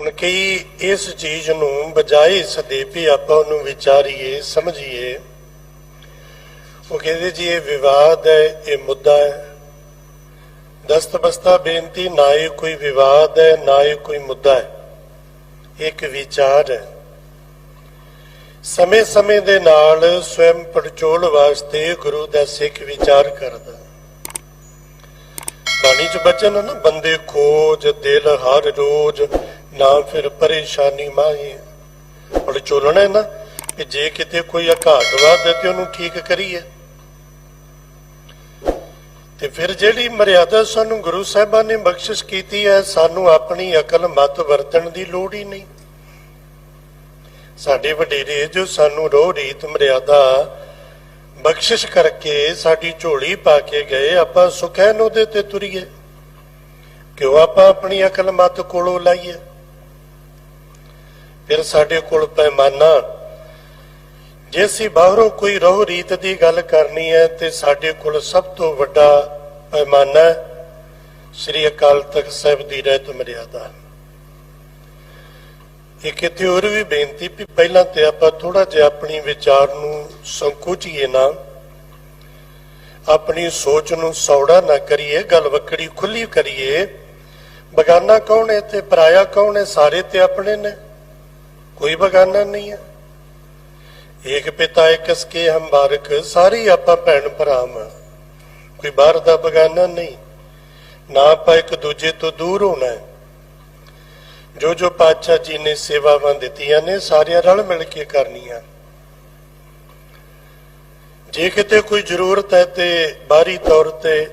ਹੁਣ ਕਈ ਇਸ ਚੀਜ਼ ਨੂੰ ਬਜਾਏ ਸਦੇ ਵੀ ਆਪਾਂ ਉਹਨੂੰ ਵਿਚਾਰੀਏ, ਸਮਝੀਏ। ਉਹ ਕਹਿੰਦੇ ਜੀ, ਇਹ ਵਿਵਾਦ ਹੈ, ਇਹ ਮੁੱਦਾ ਹੈ। ਦਸਤਬਸਤਾ ਬੇਨਤੀ, ਨਾ ਇਹ ਕੋਈ ਵਿਵਾਦ ਹੈ, ਨਾ ਇਹ ਕੋਈ ਮੁੱਦਾ ਹੈ। ਇੱਕ ਵਿਚਾਰ ਹੈ। ਸਮੇਂ-ਸਮੇਂ ਦੇ ਨਾਲ ਸਵੈਮ ਪੜਚੋਲ ਵਾਸਤੇ ਗੁਰੂ ਦਾ ਸਿੱਖ ਵਿਚਾਰ ਕਰਦਾ। ਬਾਣੀ ਚ ਬਚਨ ਨਾ, ਬੰਦੇ ਖੋਜ, ਦਿਲ ਹਰ ਰੋਜ਼ ਨਾ ਫਿਰ ਪਰੇਸ਼ਾਨੀ ਮਾਹੀ ਪੜਚੋਲਣਾ ਹੈ ਨਾ ਕਿ ਜੇ ਕਿਤੇ ਕੋਈ ਘਾਟ ਵਾਧ ਹੈ ਤੇ ਉਹਨੂੰ ਠੀਕ ਕਰੀਏ। ਤੇ ਫਿਰ ਜਿਹੜੀ ਮਰਿਆਦਾ ਸਾਨੂੰ ਗੁਰੂ ਸਾਹਿਬਾਨ ਨੇ ਬਖਸ਼ਿਸ਼ ਕੀਤੀ ਹੈ, ਸਾਨੂੰ ਆਪਣੀ ਅਕਲ ਮਤ ਵਰਤਣ ਦੀ ਲੋੜ ਹੀ ਨਹੀਂ। ਸਾਡੇ ਵਡੇਰੇ ਜੋ ਸਾਨੂੰ ਰੋਹ ਰੀਤ ਮਰਿਆਦਾ ਬਖਸ਼ਿਸ਼ ਕਰਕੇ ਸਾਡੀ ਝੋਲੀ ਪਾ ਕੇ ਗਏ, ਆਪਾਂ ਸੁਖੈਨ ਉਹਦੇ ਤੇ ਤੁਰੀਏ। ਕਿਉਂ ਆਪਾਂ ਆਪਣੀ ਅਕਲ ਮਤ ਕੋਲੋਂ ਲਾਈਏ? ਫਿਰ ਸਾਡੇ ਕੋਲ ਪੈਮਾਨਾ। ਜੇ ਅਸੀਂ ਬਾਹਰੋਂ ਕੋਈ ਰੋਹ ਰੀਤ ਦੀ ਗੱਲ ਕਰਨੀ ਹੈ, ਤੇ ਸਾਡੇ ਕੋਲ ਸਭ ਤੋਂ ਵੱਡਾ ਪੈਮਾਨਾ ਸ੍ਰੀ ਅਕਾਲ ਤਖਤ ਸਾਹਿਬ ਦੀ ਰਹਿਤ ਮਰਿਆਦਾ। ਇੱਕ ਇੱਥੇ ਹੋਰ ਵੀ ਬੇਨਤੀ ਵੀ ਪਹਿਲਾਂ ਤੇ ਆਪਾਂ ਥੋੜਾ ਜਿਹਾ ਆਪਣੀ ਵਿਚਾਰ ਨੂੰ ਸੰਕੁਚੀਏ ਨਾ। ਆਪਣੀ ਸੋਚ ਨੂੰ ਸੌੜਾ ਨਾ ਕਰੀਏ, ਗੱਲ ਵੱਖਰੀ ਖੁੱਲੀ ਕਰੀਏ। ਬਗਾਨਾ ਕੌਣ ਹੈ ਤੇ ਪਰਾਇਆ ਕੌਣ ਹੈ? ਸਾਰੇ ਤੇ ਆਪਣੇ ਨੇ। ਕੋਈ ਬਗਾਨਾ ਨਹੀਂ ਹੈ। ਏਕ ਪਿਤਾ ਇੱਕ ਸਕੇ ਹਮ ਬਾਰਕ, ਸਾਰੇ ਆਪਾਂ ਭੈਣ ਭਰਾ ਹਾਂ ਕੋਈ ਬਾਹਰ ਦਾ ਬਗਾਨਾ ਨਹੀਂ, ਨਾ ਆਪਾਂ ਇੱਕ ਦੂਜੇ ਤੋਂ ਦੂਰ ਹੋਣਾ ਹੈ। ਜੋ ਜੋ ਪਾਤਸ਼ਾਹ ਜੀ ਨੇ ਸੇਵਾਵਾਂ ਦਿੱਤੀਆਂ ਨੇ, ਸਾਰੀਆਂ ਰਲ ਮਿਲ ਕੇ ਕਰਨੀਆਂ। ਜੇ ਕਿਤੇ ਕੋਈ ਜ਼ਰੂਰਤ ਹੈ ਤੇ ਬਾਹਰੀ ਤੌਰ ਤੇ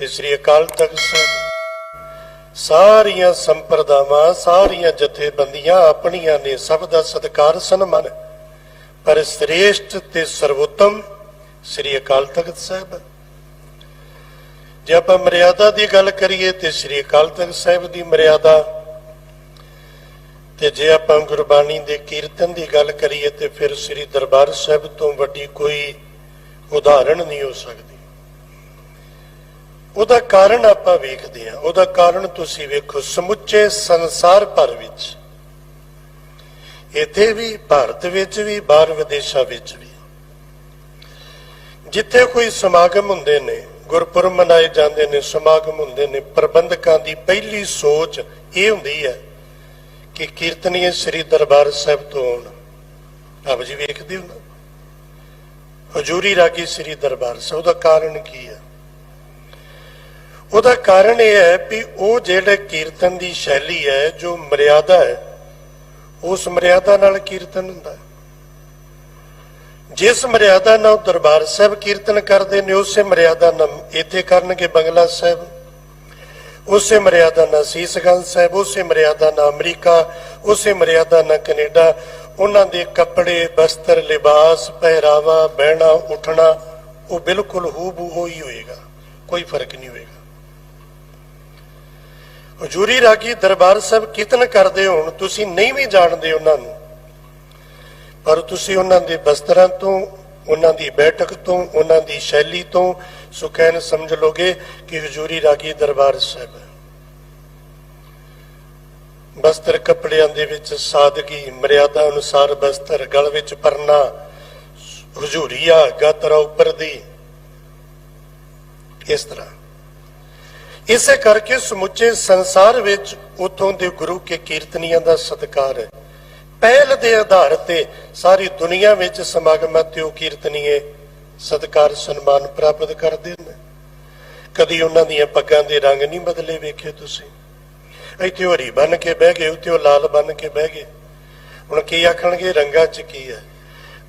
ਤੇ ਸ੍ਰੀ ਅਕਾਲ ਤਖਤ ਸਾਹਿਬ ਸਾਰੀਆਂ ਸੰਪਰਦਾਵਾਂ, ਸਾਰੀਆਂ ਜਥੇਬੰਦੀਆਂ ਆਪਣੀਆਂ ਨੇ ਸਭ ਦਾ ਸਤਿਕਾਰ ਸਨਮਾਨ। ਪਰ ਸ੍ਰੇਸ਼ਟ ਤੇ ਸਰਵੋਤਮ ਸ੍ਰੀ ਅਕਾਲ ਤਖਤ ਸਾਹਿਬ। ਜੇ ਆਪਾਂ ਮਰਿਆਦਾ ਦੀ ਗੱਲ ਕਰੀਏ ਤੇ ਸ੍ਰੀ ਅਕਾਲ ਤਖਤ ਸਾਹਿਬ ਦੀ ਮਰਿਆਦਾ, ਤੇ ਜੇ ਆਪਾਂ ਗੁਰਬਾਣੀ ਦੇ ਕੀਰਤਨ ਦੀ ਗੱਲ ਕਰੀਏ ਤੇ ਫਿਰ ਸ੍ਰੀ ਦਰਬਾਰ ਸਾਹਿਬ ਤੋਂ ਵੱਡੀ ਕੋਈ ਉਦਾਹਰਣ ਨਹੀਂ ਹੋ ਸਕਦੀ। ਉਹਦਾ ਕਾਰਨ ਆਪਾਂ ਵੇਖਦੇ ਹਾਂ। ਉਹਦਾ ਕਾਰਨ ਤੁਸੀਂ ਵੇਖੋ, ਸਮੁੱਚੇ ਸੰਸਾਰ ਭਰ ਵਿੱਚ। ਇੱਥੇ ਵੀ, ਭਾਰਤ ਵਿੱਚ ਵੀ, ਬਾਹਰ ਵਿਦੇਸ਼ਾਂ ਵਿੱਚ ਵੀ। ਜਿੱਥੇ ਕੋਈ ਸਮਾਗਮ ਹੁੰਦੇ ਨੇ, ਗੁਰਪੁਰਬ ਮਨਾਏ ਜਾਂਦੇ ਨੇ, ਸਮਾਗਮ ਹੁੰਦੇ ਨੇ, ਪ੍ਰਬੰਧਕਾਂ ਦੀ ਪਹਿਲੀ ਸੋਚ ਇਹ ਹੁੰਦੀ ਹੈ ਕਿ ਕੀਰਤਨੀਏ ਸ੍ਰੀ ਦਰਬਾਰ ਸਾਹਿਬ ਤੋਂ ਆਉਣ। ਆਪ ਜੀ ਵੇਖਦੇ ਹੋ ਨਾ? ਹਜੂਰੀ ਰਾਗੀ ਸ੍ਰੀ ਦਰਬਾਰ ਸਾਹਿਬ ਦਾ ਕਾਰਨ ਕੀ ਹੈ? ਉਹਦਾ ਕਾਰਨ ਇਹ ਹੈ ਵੀ ਉਹ ਜਿਹੜੇ ਕੀਰਤਨ ਦੀ ਸ਼ੈਲੀ ਹੈ, ਜੋ ਮਰਿਆਦਾ ਹੈ, ਉਸ ਮਰਿਆਦਾ ਨਾਲ ਕੀਰਤਨ ਹੁੰਦਾ ਹੈ। ਜਿਸ ਮਰਿਆਦਾ ਨਾਲ ਦਰਬਾਰ ਸਾਹਿਬ ਕੀਰਤਨ ਕਰਦੇ ਨੇ, ਉਸੇ ਮਰਿਆਦਾ ਨਾਲ ਇੱਥੇ ਕਰਨਗੇ ਬੰਗਲਾ ਸਾਹਿਬ। ਉਸੇ ਮਰਿਆਦਾ ਨਾਲ ਸੀਸਗੰਜ ਸਾਹਿਬ, ਉਸੇ ਮਰਿਆਦਾ ਨਾਲ ਅਮਰੀਕਾ, ਉਸੇ ਮਰਿਆਦਾ ਨਾਲ ਕੈਨੇਡਾ। ਉਹਨਾਂ ਦੇ ਕੱਪੜੇ, ਬਸਤਰ, ਲਿਬਾਸ, ਪਹਿਰਾਵਾ, ਬਹਿਣਾ, ਉੱਠਣਾ, ਉਹ ਬਿਲਕੁਲ ਹੂਬਹੂ ਹੋਈ ਹੋਏਗਾ। ਕੋਈ ਫ਼ਰਕ ਨਹੀਂ ਹੋਏਗਾ। ਹਜੂਰੀ ਰਾਗੀ ਦਰਬਾਰ ਸਾਹਿਬ ਕੀਰਤਨ ਕਰਦੇ ਹੋਣ ਤੁਸੀਂ ਨਹੀਂ ਵੀ ਜਾਣਦੇ ਉਹਨਾਂ ਨੂੰ। ਪਰ ਤੁਸੀਂ ਉਹਨਾਂ ਦੇ ਬਸਤਰਾਂ ਤੋਂ, ਉਹਨਾਂ ਦੀ ਬੈਠਕ ਤੋਂ, ਉਹਨਾਂ ਦੀ ਸ਼ੈਲੀ ਤੋਂ ਸੁਖੈਨ ਸਮਝ ਲੋਗੇ ਕਿ ਹਜੂਰੀ ਰਾਗੀ ਦਰਬਾਰ ਸਾਹਿਬ ਬਸਤਰ ਕੱਪੜਿਆਂ ਦੇ ਵਿੱਚ ਸਾਦਗੀ, ਮਰਿਆਦਾ ਅਨੁਸਾਰ ਬਸਤਰ ਗਲ ਵਿੱਚ ਪਰਨਾ ਹਜੂਰੀਆ ਗਾਤਰਾ ਉੱਪਰ ਦੀ। ਇਸ ਤਰ੍ਹਾਂ ਇਸੇ ਕਰਕੇ ਸਮੁੱਚੇ ਸੰਸਾਰ ਵਿੱਚ ਉਥੋਂ ਦੇ ਗੁਰੂ ਕੇ ਕੀਰਤਨੀਆਂ ਦਾ ਸਤਿਕਾਰ ਹੈ। ਪਹਿਲ ਦੇ ਆਧਾਰ ਤੇ ਸਾਰੀ ਦੁਨੀਆ ਵਿੱਚ ਸਮਾਗਮਾਂ ਤੇ ਉਹ ਕੀਰਤਨੀਏ ਸਤਿਕਾਰ ਸਨਮਾਨ ਪ੍ਰਾਪਤ ਕਰਦੇ ਨੇ। ਕਦੀ ਉਹਨਾਂ ਦੀਆਂ ਪੱਗਾਂ ਦੇ ਰੰਗ ਨਹੀਂ ਬਦਲੇ ਵੇਖੇ ਤੁਸੀਂ। ਇੱਥੇ ਹਰੀ ਬਨ ਕੇ ਬਹਿ ਗਏ, ਉੱਥੇ ਉਹ ਲਾਲ ਬਨ ਕੇ ਬਹਿ ਗਏ। ਹੁਣ ਕੀ ਆਖਣਗੇ? ਰੰਗਾਂ 'ਚ ਕੀ ਹੈ?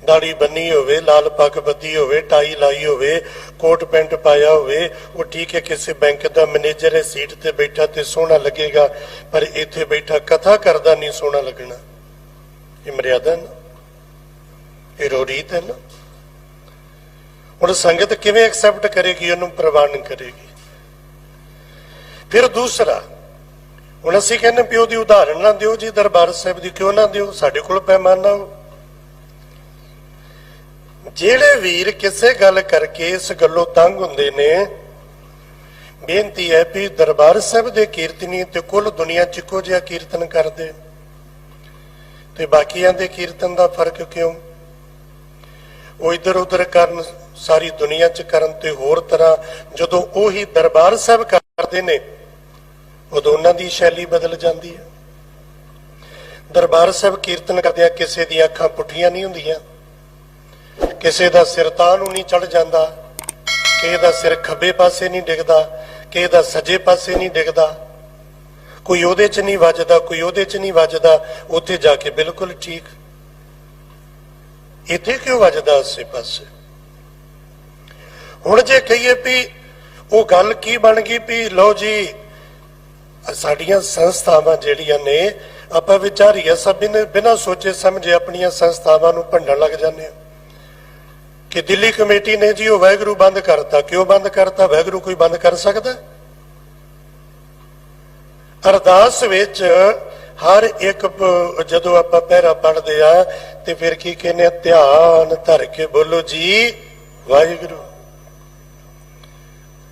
ਦਾੜੀ ਬੰਨੀ ਹੋਵੇ, ਲਾਲ ਪੱਗ ਬੱਧੀ ਹੋਵੇ, ਟਾਈ ਲਾਈ ਹੋਵੇ, ਕੋਟ ਪੈਂਟ ਪਾਇਆ ਹੋਵੇ, ਉਹ ਠੀਕ ਹੈ, ਕਿਸੇ ਬੈਂਕ ਦਾ ਮੈਨੇਜਰ ਹੈ, ਸੀਟ ਤੇ ਬੈਠਾ ਤੇ ਸੋਹਣਾ ਲੱਗੇਗਾ, ਪਰ ਇੱਥੇ ਬੈਠਾ ਕਥਾ ਕਰਦਾ ਨਹੀਂ ਸੋਹਣਾ ਲੱਗਣਾ। ਇਹ ਮਰਿਆਦਾ ਨਾ। ਇਹ ਰੋਰੀਤ ਹੈ ਨਾ। ਹੁਣ ਸੰਗਤ ਕਿਵੇਂ ਐਕਸੈਪਟ ਕਰੇਗੀ, ਉਹਨੂੰ ਪ੍ਰਵਾਨ ਕਰੇਗੀ? ਫਿਰ ਦੂਸਰਾ, ਹੁਣ ਅਸੀਂ ਕਹਿੰਦੇ ਪਿਓ ਦੀ ਉਦਾਹਰਣ ਨਾ ਦਿਓ ਜੀ, ਦਰਬਾਰ ਸਾਹਿਬ ਦੀ ਕਿਉਂ ਨਾ ਦਿਓ, ਸਾਡੇ ਕੋਲ ਪੈਮਾਨਾ ਹੋ। ਜਿਹੜੇ ਵੀਰ ਕਿਸੇ ਗੱਲ ਕਰਕੇ ਇਸ ਗੱਲੋਂ ਤੰਗ ਹੁੰਦੇ ਨੇ, ਬੇਨਤੀ ਹੈ ਵੀ ਦਰਬਾਰ ਸਾਹਿਬ ਦੇ ਕੀਰਤਨੀ ਤੇ ਕੁੱਲ ਦੁਨੀਆ ਚ ਇੱਕੋ ਜਿਹਾ ਕੀਰਤਨ ਕਰਦੇ। ਤੇ ਬਾਕੀਆਂ ਦੇ ਕੀਰਤਨ ਦਾ ਫ਼ਰਕ ਕਿਉਂ? ਉਹ ਇਧਰ ਉਧਰ ਕਰਨ, ਸਾਰੀ ਦੁਨੀਆ ਚ ਕਰਨ ਤੇ ਹੋਰ ਤਰ੍ਹਾਂ ਜਦੋਂ ਉਹੀ ਦਰਬਾਰ ਸਾਹਿਬ ਕਰਦੇ ਨੇ, ਉਦੋਂ ਉਹਨਾਂ ਦੀ ਸ਼ੈਲੀ ਬਦਲ ਜਾਂਦੀ ਹੈ। ਦਰਬਾਰ ਸਾਹਿਬ ਕੀਰਤਨ ਕਰਦਿਆਂ ਕਿਸੇ ਦੀਆਂ ਅੱਖਾਂ ਪੁੱਠੀਆਂ ਨਹੀਂ ਹੁੰਦੀਆਂ। ਕਿਸੇ ਦਾ ਸਿਰ ਤਾਂ ਨੂੰ ਨਹੀਂ ਚੜ ਜਾਂਦਾ, ਕਿਸੇ ਦਾ ਸਿਰ ਖੱਬੇ ਪਾਸੇ ਨਹੀਂ ਡਿੱਗਦਾ, ਕਿਸੇ ਦਾ ਸੱਜੇ ਪਾਸੇ ਨਹੀਂ ਡਿੱਗਦਾ। ਕੋਈ ਉਹਦੇ 'ਚ ਨਹੀਂ ਵੱਜਦਾ, ਕੋਈ ਉਹਦੇ 'ਚ ਨਹੀਂ ਵੱਜਦਾ, ਉੱਥੇ ਜਾ ਕੇ ਬਿਲਕੁਲ ਠੀਕ। ਇੱਥੇ ਕਿਉਂ ਵੱਜਦਾ ਉਸੇ ਪਾਸੇ? ਹੁਣ ਜੇ ਕਹੀਏ ਵੀ ਉਹ ਗੱਲ ਕੀ ਬਣ ਗਈ ਵੀ ਲਓ ਜੀ, ਸਾਡੀਆਂ ਸੰਸਥਾਵਾਂ ਜਿਹੜੀਆਂ ਨੇ, ਆਪਾਂ ਵਿਚਾਰੀਏ ਸਭ ਬਿਨਾਂ ਸੋਚੇ ਸਮਝੇ ਆਪਣੀਆਂ ਸੰਸਥਾਵਾਂ ਨੂੰ ਭੰਡਣ ਲੱਗ ਜਾਂਦੇ ਆ ਕਿ ਦਿੱਲੀ ਕਮੇਟੀ ਨੇ ਜੀ ਉਹ ਵੈਗਰੂ ਬੰਦ ਕਰਤਾ, ਕਿਉਂ ਬੰਦ ਕਰਤਾ? ਵੈਗਰੂ ਕੋਈ ਬੰਦ ਕਰ ਸਕਦਾ? ਅਰਦਾਸ ਵਿੱਚ ਹਰ ਇੱਕ ਜਦੋਂ ਆਪਾਂ ਪਹਿਰਾ ਪੜਦੇ ਆ, ਤੇ ਫਿਰ ਕੀ ਕਹਿੰਦੇ ਧਿਆਨ ਧਰ ਕੇ ਬੋਲੋ ਜੀ ਵਾਹਿਗੁਰੂ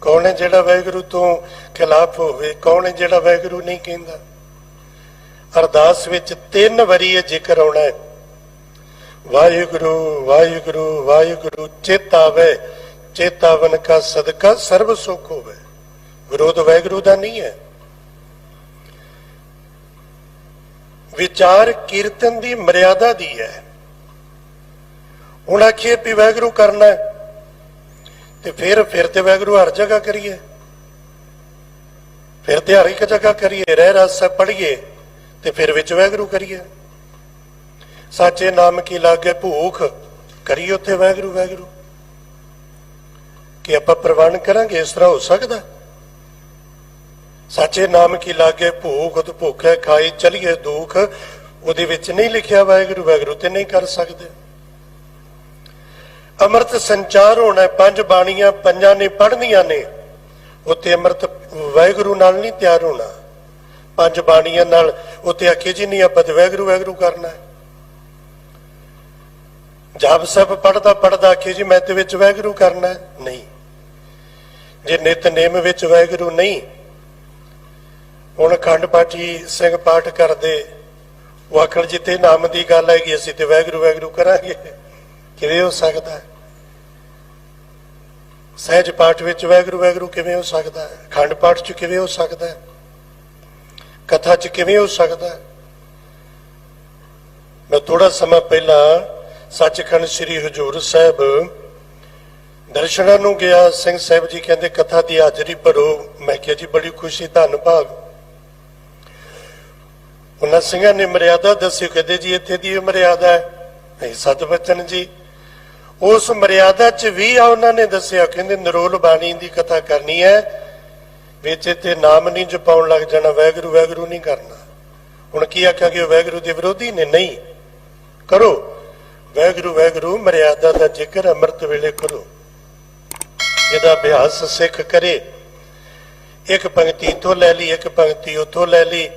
ਕੌਣ ਹੈ ਜਿਹੜਾ ਵਾਹਿਗੁਰੂ ਤੋਂ ਖਿਲਾਫ ਹੋਵੇ? ਕੌਣ ਹੈ ਜਿਹੜਾ ਵਾਹਿਗੁਰੂ ਨਹੀਂ ਕਹਿੰਦਾ? ਅਰਦਾਸ ਵਿੱਚ ਤਿੰਨ ਵਾਰੀ ਇਹ ਜ਼ਿਕਰ ਆਉਣਾ ਹੈ। ਵਾਹਿਗੁਰੂ ਵਾਹਿਗੁਰੂ ਵਾਹਿਗੁਰੂ ਚੇਤਾਵੇ ਚੇਤਾਵਨ ਕਾ ਸਦਕਾ ਸਰਬ ਸੁਖ ਹੋਵੇ। ਵਿਰੋਧ ਵਾਹਿਗੁਰੂ ਦਾ ਨਹੀਂ ਹੈ। ਵਿਚਾਰ ਕੀਰਤਨ ਦੀ ਮਰਿਆਦਾ ਦੀ ਹੈ। ਹੁਣ ਆਖੀਏ ਵੀ ਵਾਹਿਗੁਰੂ ਕਰਨਾ ਤੇ ਫਿਰ ਫਿਰ ਤੇ ਵਾਹਿਗੁਰੂ ਹਰ ਜਗ੍ਹਾ ਕਰੀਏ। ਫਿਰ ਤੇ ਹਰ ਇੱਕ ਜਗ੍ਹਾ ਕਰੀਏ ਰਹਿ ਰਸ ਪੜੀਏ ਤੇ ਫਿਰ ਵਿੱਚ ਵਾਹਿਗੁਰੂ ਕਰੀਏ। ਸਾਚੇ ਨਾਮ ਕੀ ਲਾਗੇ ਭੂਖ? ਕਰੀਏ ਉੱਥੇ ਵਾਹਿਗੁਰੂ ਵਾਹਿਗੁਰੂ। ਕਿ ਆਪਾਂ ਪ੍ਰਵਾਨ ਕਰਾਂਗੇ, ਇਸ ਤਰ੍ਹਾਂ ਹੋ ਸਕਦਾ? ਸਾਚੇ ਨਾਮ ਕੀ ਲਾਗੇ ਭੂਖ? ਤੇ ਭੁੱਖੇ ਖਾਈ ਚਲੀਏ ਦੁੱਖ। ਉਹਦੇ ਵਿੱਚ ਨਹੀਂ ਲਿਖਿਆ ਵਾਹਿਗੁਰੂ ਵਾਹਿਗੁਰੂ ਤੇ ਨਹੀਂ ਕਰ ਸਕਦੇ। ਅੰਮ੍ਰਿਤ ਸੰਚਾਰ ਹੋਣਾ ਪੰਜ ਬਾਣੀਆਂ ਪੰਜਾਂ ਨੇ ਪੜ੍ਹਨੀਆਂ ਨੇ। ਉੱਤੇ ਅੰਮ੍ਰਿਤ ਵਾਹਿਗੁਰੂ ਨਾਲ ਨਹੀਂ ਤਿਆਰ ਹੋਣਾ। ਪੰਜ ਬਾਣੀਆਂ ਨਾਲ ਉੱਤੇ ਆਖੇ ਜੀ ਨਹੀਂ, ਆਪਾਂ ਤੇ ਵਾਹਿਗੁਰੂ ਵਾਹਿਗੁਰੂ ਕਰਨਾ ਹੈ। ਜਪ ਸਭ ਪੜਦਾ ਪੜਦਾ ਆਖੇ ਜੀ, ਮੈਂ ਤੇ ਵਿੱਚ ਵਾਹਿਗੁਰੂ ਕਰਨਾ ਨਹੀਂ। ਜੇ ਨਿਤਨੇਮ ਵਿੱਚ ਵਾਹਿਗੁਰੂ ਨਹੀਂ, ਹੁਣ ਅਖੰਡ ਪਾਠੀ ਸਿੰਘ ਪਾਠ ਕਰਦੇ, ਉਹ ਆਖਣ ਜਿੱਤੇ ਨਾਮ ਦੀ ਗੱਲ ਹੈਗੀ, ਅਸੀਂ ਤੇ ਵਾਹਿਗੁਰੂ ਵਾਹਿਗੁਰੂ ਕਰਾਂਗੇ। ਕਿਵੇਂ ਹੋ ਸਕਦਾ ਸਹਿਜ ਪਾਠ ਵਿੱਚ ਵਾਹਿਗੁਰੂ ਵਾਹਿਗੁਰੂ ਕਿਵੇਂ ਹੋ ਸਕਦਾ ਹੈ? ਅਖੰਡ ਪਾਠ 'ਚ ਕਿਵੇਂ ਹੋ ਸਕਦਾ ਕਥਾ 'ਚ ਕਿਵੇਂ ਹੋ ਸਕਦਾ ਮੈਂ ਥੋੜਾ ਸਮਾਂ ਪਹਿਲਾਂ ਸੱਚਖੰਡ ਸ੍ਰੀ ਹਜੂਰ ਸਾਹਿਬ ਦਰਸ਼ਨਾਂ ਨੂੰ ਗਿਆ, ਸਿੰਘ ਸਾਹਿਬ ਜੀ ਕਹਿੰਦੇ, ਕਥਾ ਦੀ ਹਾਜ਼ਰੀ ਭਰੋ। ਮੈਂ ਕਿਹਾ, ਜੀ, ਬੜੀ ਖੁਸ਼ੀ ਧੰਨ ਭਾਗ ਉਹਨਾਂ ਸਿੰਘਾਂ ਨੇ ਮਰਿਆਦਾ ਦੱਸੀ ਕਹਿੰਦੇ, ਜੀ, ਇੱਥੇ ਦੀ ਮਰਿਆਦਾ ਹੈ। ਇਹ ਸਤ ਬਚਨ ਜੀ। ਉਸ ਮਰਿਆਦਾ 'ਚ ਵੀ ਆ, ਉਹਨਾਂ ਨੇ ਦੱਸਿਆ, ਕਹਿੰਦੇ, ਨਰੋਲ ਬਾਣੀ ਦੀ ਕਥਾ ਕਰਨੀ ਹੈ, ਵਿੱਚ ਤੇ ਨਾਮ ਨਹੀਂ ਜਪਾਉਣ ਲੱਗ ਜਾਣਾ, ਵੈਗਰੂ ਵੈਗਰੂ ਨਹੀਂ ਕਰਨਾ। ਹੁਣ ਕੀ ਆਖਾਂਗੇ, ਉਹ ਵੈਗਰੂ ਦੇ ਵਿਰੋਧੀ ਨੇ? ਨਹੀਂ, ਕਰੋ। ਵੈਗਰੂ ਵੈਗਰੂ, ਮਰਿਆਦਾ ਦਾ ਜ਼ਿਕਰ ਅੰਮ੍ਰਿਤ ਵੇਲੇ ਕਰੋ। ਇਹਦਾ ਅਭਿਆਸ ਸਿੱਖ ਕਰੇ। ਇੱਕ ਪੰਕਤੀ ਤੋਂ ਲੈ ਲਈ, ਇੱਕ ਪੰਕਤੀ ਉਥੋਂ ਲੈ ਲਈ।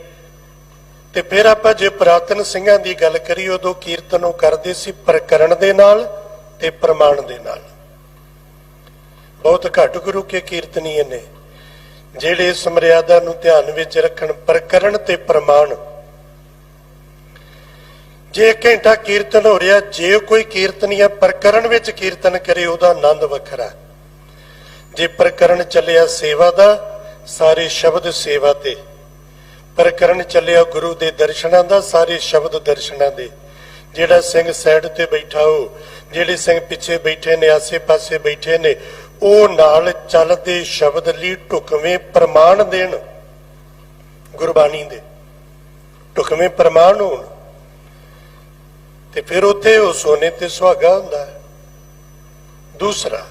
ਤੇ ਫਿਰ ਆਪਾਂ ਜੇ ਪ੍ਰਾਤਨ ਸਿੰਘਾਂ ਦੀ ਗੱਲ ਕਰੀਏ, ਉਦੋਂ ਕੀਰਤਨ ਉਹ ਕਰਦੇ ਸੀ ਪ੍ਰਕਰਣ ਦੇ ਨਾਲ ਤੇ ਪ੍ਰਮਾਣ ਦੇ ਨਾਲ। ਬਹੁਤ ਘੱਟ ਗੁਰੂ ਕੇ ਕੀਰਤਨੀਏ ਨੇ, ਜਿਹੜੇ ਇਸ ਮਰਿਆਦਾ ਨੂੰ ਧਿਆਨ ਵਿੱਚ ਰੱਖਣ, ਪ੍ਰਕਰਣ ਤੇ ਪ੍ਰਮਾਣ ਜੇ ਘੰਟਾ ਕੀਰਤਨ ਹੋ ਰਿਹਾ, ਜੇ ਕੋਈ ਕੀਰਤਨੀਆ ਪ੍ਰਕਰਣ ਵਿੱਚ ਕੀਰਤਨ ਕਰੇ, ਉਹਦਾ ਆਨੰਦ ਵੱਖਰਾ ਜੇ ਪ੍ਰਕਰਣ ਚੱਲਿਆ ਸੇਵਾ ਦਾ, ਸਾਰੇ ਸ਼ਬਦ ਸੇਵਾ ਤੇ। ਪ੍ਰਕਰਣ ਚੱਲਿਆ ਗੁਰੂ ਦੇ ਦਰਸ਼ਨਾਂ ਦਾ, ਸਾਰੇ ਸ਼ਬਦ ਦਰਸ਼ਨਾਂ ਦੇ। ਜਿਹੜਾ ਸਿੰਘ ਸਾਈਡ ਤੇ ਬੈਠਾ ਹੋ, ਜਿਹੜੇ ਸਿੰਘ ਪਿੱਛੇ ਬੈਠੇ ਨੇ, ਆਸੇ-ਪਾਸੇ ਬੈਠੇ ਨੇ, ਉਹ ਨਾਲ ਚੱਲਦੇ ਸ਼ਬਦ ਲਈ ਢੁਕਵੇਂ ਪ੍ਰਮਾਣ ਦੇਣ। ਗੁਰਬਾਣੀ ਦੇ। ਢੁਕਵੇਂ ਪ੍ਰਮਾਣ ਹੋਣ। ਤੇ ਫਿਰ ਉੱਥੇ ਉਹ ਸੋਨੇ ਤੇ ਸੁਹਾਗਾ ਹੁੰਦਾ ਹੈ। ਦੂਸਰਾ,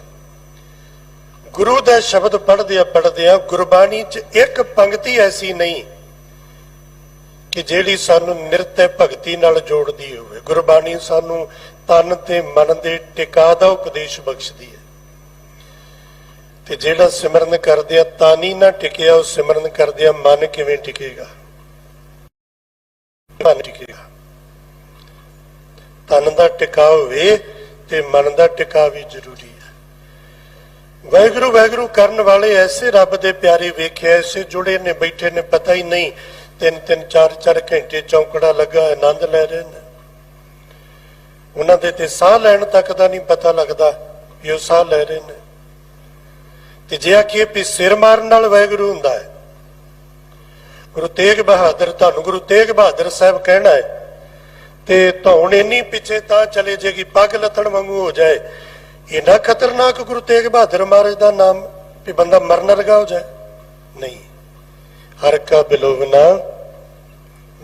ਗੁਰੂ ਦਾ ਸ਼ਬਦ ਪੜ੍ਹਦੇ ਆ ਪੜ੍ਹਦੇ ਆ ਗੁਰਬਾਣੀ 'ਚ ਇੱਕ ਪੰਕਤੀ ਐਸੀ ਨਹੀਂ ਕਿ ਜਿਹੜੀ ਸਾਨੂੰ ਨਿਰਤੈ ਭਗਤੀ ਨਾਲ ਜੋੜਦੀ ਹੋਵੇ। ਗੁਰਬਾਣੀ ਸਾਨੂੰ ਤਨ ਤੇ ਮਨ ਦੇ ਟਿਕਾ ਦਾ ਉਪਦੇਸ਼ ਬਖਸ਼ਦੀ ਹੈ। ਤੇ ਜਿਹੜਾ ਸਿਮਰਨ ਕਰਦੇ ਆ ਤਾਨੀ ਨਾ ਟਿਕਿਆ, ਉਹ ਸਿਮਰਨ ਕਰਦੇ ਆ ਮਨ ਕਿਵੇਂ ਟਿਕੇਗਾ? ਮਨ ਟਿਕੇਗਾ ਤਨ ਦਾ ਟਿਕਾ ਹੋਵੇ ਤੇ ਮਨ ਦਾ ਟਿਕਾ ਵੀ ਜ਼ਰੂਰੀ ਹੈ। ਵੈਗਰੂ ਵੈਗਰੂ ਕਰਨ ਵਾਲੇ ਐਸੇ ਰੱਬ ਦੇ ਪਿਆਰੇ ਵੇਖੇ ਐਸੇ ਜੁੜੇ ਨੇ, ਬੈਠੇ ਨੇ, ਪਤਾ ਹੀ ਨਹੀਂ। ਤਿੰਨ ਤਿੰਨ, ਚਾਰ ਚਾਰ ਘੰਟੇ ਚੌਂਕੜਾ ਲੱਗਾ, ਆਨੰਦ ਲੈ ਰਹੇ ਨੇ। ਉਹਨਾਂ ਦੇ ਤੇ ਸਾਹ ਲੈਣ ਤੱਕ ਦਾ ਨਹੀਂ ਪਤਾ ਲੱਗਦਾ ਵੀ ਉਹ ਸਾਹ ਲੈ ਰਹੇ ਨੇ। ਤੇ ਜੇ ਆਖੀਏ ਵੀ ਸਿਰ ਮਾਰਨ ਨਾਲ ਵੈਗਰੂ ਹੁੰਦਾ ਹੈ, ਗੁਰੂ ਤੇਗ ਬਹਾਦਰ, ਤੁਹਾਨੂੰ ਗੁਰੂ ਤੇਗ ਬਹਾਦਰ ਸਾਹਿਬ ਕਹਿਣਾ ਹੈ ਤੇ ਧੌਣ ਇੰਨੀ ਪਿੱਛੇ ਤਾਂ ਚਲੇ ਜੇਗੀ ਪੱਗ ਲੱਥਣ ਵਾਂਗੂ ਹੋ ਜਾਏ। ਇੰਨਾ ਖਤਰਨਾਕ ਗੁਰੂ ਤੇਗ ਬਹਾਦਰ ਮਹਾਰਾਜ ਦਾ ਨਾਮ ਵੀ ਬੰਦਾ ਮਰਨ ਲਗਾ ਹੋ ਜਾਏ? ਨਹੀਂ। ਹਰ ਕਾ ਬਿਲੋਵਨਾ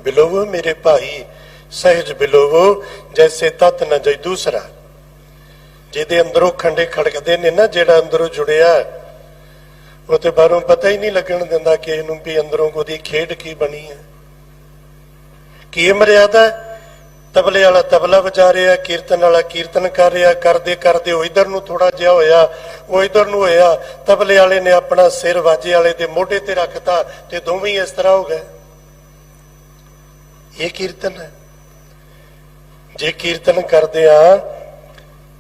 ਬਿਲੋਵੋ ਮੇਰੇ ਭਾਈ, ਸਹਿਜ ਬਿਲੋਵੋ, ਜੈਸੇ ਤਤ ਨ ਜਈ ਦੂਸਰਾ। ਜਿਹਦੇ ਅੰਦਰੋਂ ਖੰਡੇ ਖੜਕਦੇ ਨੇ ਨਾ, ਜਿਹੜਾ ਅੰਦਰੋਂ ਜੁੜਿਆ, ਉਹ ਤੇ ਬਾਹਰੋਂ ਪਤਾ ਹੀ ਨਹੀਂ ਲੱਗਣ ਦਿੰਦਾ ਕਿ ਇਹਨੂੰ ਵੀ ਅੰਦਰੋਂ ਉਹਦੀ ਖੇਡ ਕੀ ਬਣੀ ਹੈ। ਕੀ ਮਰਿਆਦਾ ਹੈ? ਤਬਲੇ ਵਾਲਾ ਤਬਲਾ ਵਜਾ ਰਿਹਾ, ਕੀਰਤਨ ਵਾਲਾ ਕੀਰਤਨ ਕਰ ਰਿਹਾ, ਕਰਦੇ ਕਰਦੇ ਉਹ ਇਧਰ ਨੂੰ ਥੋੜਾ ਜਿਹਾ ਹੋਇਆ, ਉਹ ਇਧਰ ਨੂੰ ਹੋਇਆ, ਤਬਲੇ ਵਾਲੇ ਨੇ ਆਪਣਾ ਸਿਰ ਵਾਜੇ ਵਾਲੇ ਦੇ ਮੋਢੇ ਤੇ ਰੱਖਤਾ ਤੇ ਦੋਵੇਂ ਇਸ ਤਰ੍ਹਾਂ ਹੋ ਗਏ। ਇਹ ਕੀਰਤਨ ਹੈ। ਜੇ ਕੀਰਤਨ ਕਰਦੇ ਆ,